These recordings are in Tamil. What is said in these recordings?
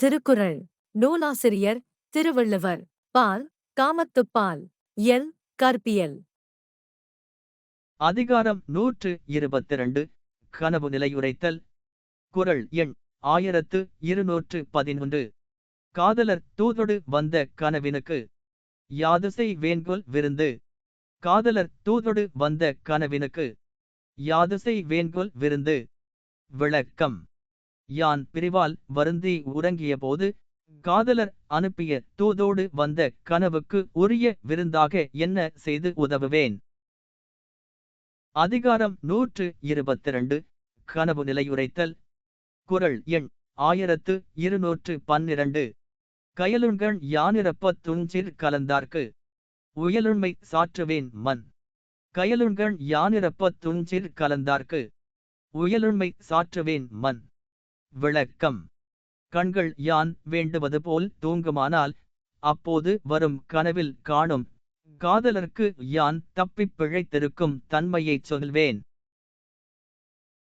திருக்குறள். நூலாசிரியர் திருவள்ளுவர். பால் காமத்துப்பால். எல். கற்பியல். அதிகாரம் நூற்று இருபத்திரண்டு. கனவு நிலையுரைத்தல். குறள் எண் ஆயிரத்து இருநூற்று பதினொன்று. காதலர் தூதொடு வந்த கனவினுக்கு. யாதுசை வேண்கொல் விருந்து. காதலர் தூதொடு வந்த கனவினுக்கு. யாதுசை வேண்கொல் விருந்து. விளக்கம். யான் பிரிவால் வருந்தி உறங்கியபோது காதலர் அனுப்பிய தூதோடு வந்த கனவுக்கு உரிய விருந்தாக என்ன செய்து உதவுவேன்? அதிகாரம் நூற்று இருபத்திரண்டு. கனவு நிலையுரைத்தல். குரல் எண் ஆயிரத்து இருநூற்று பன்னிரண்டு. கயலுண்கண் யானிரப்பத் துஞ்சிற் கலந்தார்க்கு. உயலுண்மை சாற்றுவேன் மன். கயலுண்கண் யானிரப்பத் துஞ்சிற் கலந்தார்க்கு. உயலுண்மை சாற்றுவேன் மன். விளக்கம். கண்கள் யான் வேண்டுவது போல் தூங்குமானால் அப்போது வரும் கனவில் காணும். காதலர்க்கு யான் தப்பிப் பிழைத்திருக்கும் தன்மையைச் சொல்வேன்.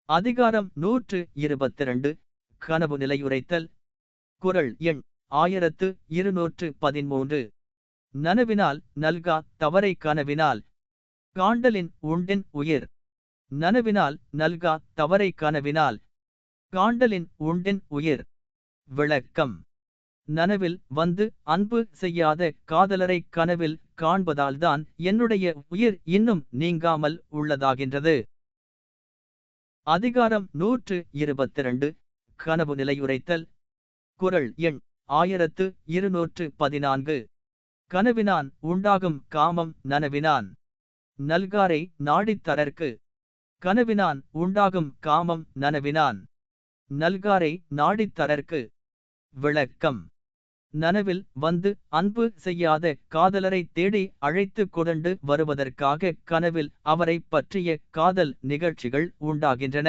அதிகாரம் நூற்று இருபத்திரண்டு. கனவு நிலையுரைத்தல். குறள் எண் ஆயிரத்து இருநூற்று பதிமூன்று. நனவினால் நல்கா தவறை கனவினால். காண்டலின் உண்டின் உயிர். நனவினால் நல்கா தவறை கனவினால். காண்டலின் உண்டின் உயிர். விளக்கம். நனவில் வந்து அன்பு செய்யாத காதலரை கனவில் காண்பதால்தான் என்னுடைய உயிர் இன்னும் நீங்காமல் உள்ளதாகின்றது. அதிகாரம் நூற்று இருபத்திரண்டு. கனவு நிலையுரைத்தல். குறள் எண் ஆயிரத்து இருநூற்று பதினான்கு. கனவினான் உண்டாகும் காமம் நனவினான். நல்காரை நாடித்தரற்கு. கனவினான் உண்டாகும் காமம் நனவினான். நல்காரை நாடித்தரற்கு. விளக்கம். நனவில் வந்து அன்பு செய்யாத காதலரை தேடி அழைத்து கொண்டு வருவதற்காக கனவில் அவரை பற்றிய காதல் நிகழ்ச்சிகள் உண்டாகின்றன.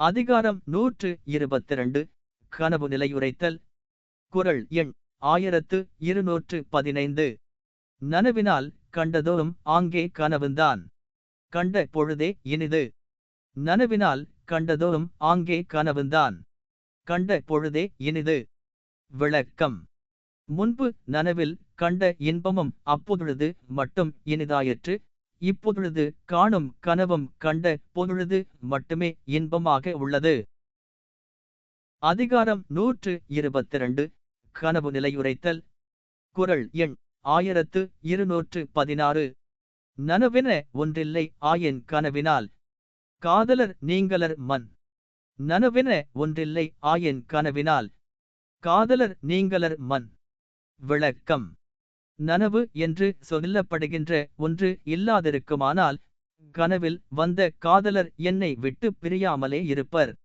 அதிகாரம் நூற்று இருபத்திரண்டு. கனவு நிலையுரைத்தல். குறள் எண் ஆயிரத்து இருநூற்று பதினைந்து. நனவினால் கண்டதோறும் ஆங்கே கனவுந்தான். கண்ட பொழுதே இனிது. நனவினால் கண்டதோறும் ஆங்கே கனவுந்தான். கண்ட பொழுதே இனிது. விளக்கம். முன்பு நனவில் கண்ட இன்பமும் அப்பொழுது மட்டும் இனிதாயிற்று. இப்பொழுது காணும் கனவும் கண்ட பொழுது மட்டுமே இன்பமாக உள்ளது. அதிகாரம் நூற்று இருபத்திரண்டு. கனவு நிலையுரைத்தல். குறள் எண் ஆயிரத்து இருநூற்று பதினாறு. நனவென ஒன்றில்லை ஆயின் கனவினால். காதலர் நீங்களர் மண். நனவென ஒன்றில்லை ஆயின் கனவினால். காதலர் நீங்களர் மண். விளக்கம். நனவு என்று சொல்லப்படுகின்ற ஒன்று இல்லாதிருக்குமானால் கனவில் வந்த காதலர் என்னை விட்டு பிரியாமலே இருப்பர்.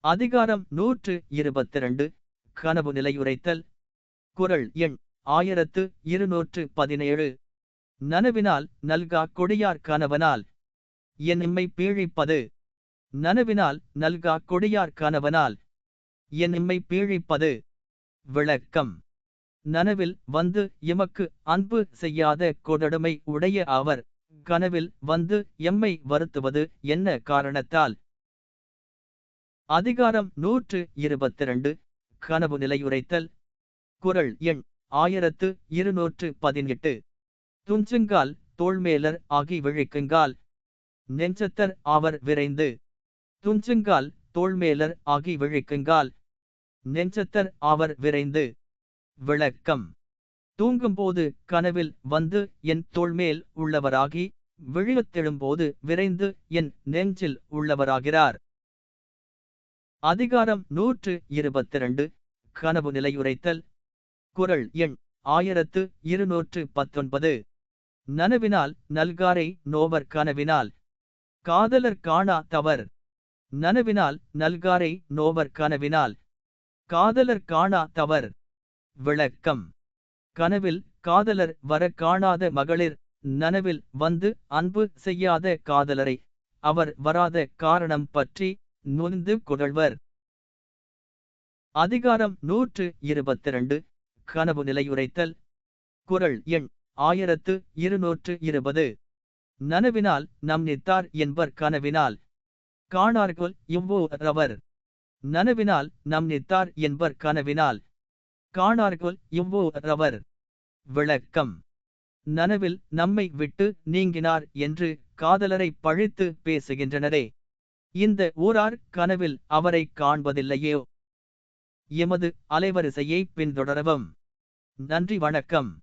அதிகாரம் நூற்று இருபத்திரண்டு. கனவு நிலையுரைத்தல். குறள் எண் ஆயிரத்து இருநூற்று பதினேழு. நனவினால் நல்கா கொடியார் கணவனால். என் இம்மை பீழிப்பது. நனவினால் நல்கா கொடியார் கணவனால். என் இம்மை பீழிப்பது. விளக்கம். நனவில் வந்து எமக்கு அன்பு செய்யாத கொடடுமை உடைய அவர். கனவில் வந்து எம்மை வருத்துவது என்ன காரணத்தால்? அதிகாரம் நூற்று இருபத்திரண்டு. கனவு நிலையுரைத்தல். குரல் எண் ஆயிரத்து இருநூற்று பதினெட்டு. துஞ்சுங்கால் தோள்மேலர் ஆகி விழிக்குங்கால். நெஞ்சத்தர் அவர் விரைந்து. துஞ்சுங்கால் தோள்மேலர் ஆகி விழிக்குங்கால். நெஞ்சத்தர் அவர் விரைந்து. விளக்கம். தூங்கும்போது கனவில் வந்து என் தோள்மேல் உள்ளவராகி விழியத்தெழும்போது விரைந்து என் நெஞ்சில் உள்ளவராகிறார். அதிகாரம் நூற்று இருபத்திரண்டு. கனவு நிலையுரைத்தல். குரல் எண் ஆயிரத்து இருநூற்று பத்தொன்பது. நனவினால் நல்காரை நோவர் கனவினால். காதலர் காணா தவர். நனவினால் நல்காரை நோவர் கனவினால். காதலர் காணா தவர். விளக்கம். கனவில் காதலர் வர காணாத மகளிர். நனவில் வந்து அன்பு செய்யாத காதலரை. அவர் வராத காரணம் பற்றி நுந்து குகழ்வர் அதிகாரம் நூற்று இருபத்திரண்டு. கனவு நிலையுரைத்தல். குறள் எண் ஆயிரத்து இருநூற்று இருபது. நனவினால் நம் நித்தார் என்பர் கனவினால். காணார்கள் இவ்வோ ரவர். நனவினால் நம் நித்தார் என்பர் கனவினால். காணார்கள் இவ்வோ ரவர். விளக்கம். நனவில் நம்மை விட்டு நீங்கினார் என்று காதலரை பழித்து பேசுகின்றனரே. இந்த ஊரார் கனவில் அவரை காண்பதில்லையோ? எமது அலைவரிசையை பின்தொடரவும். நன்றி வணக்கம்.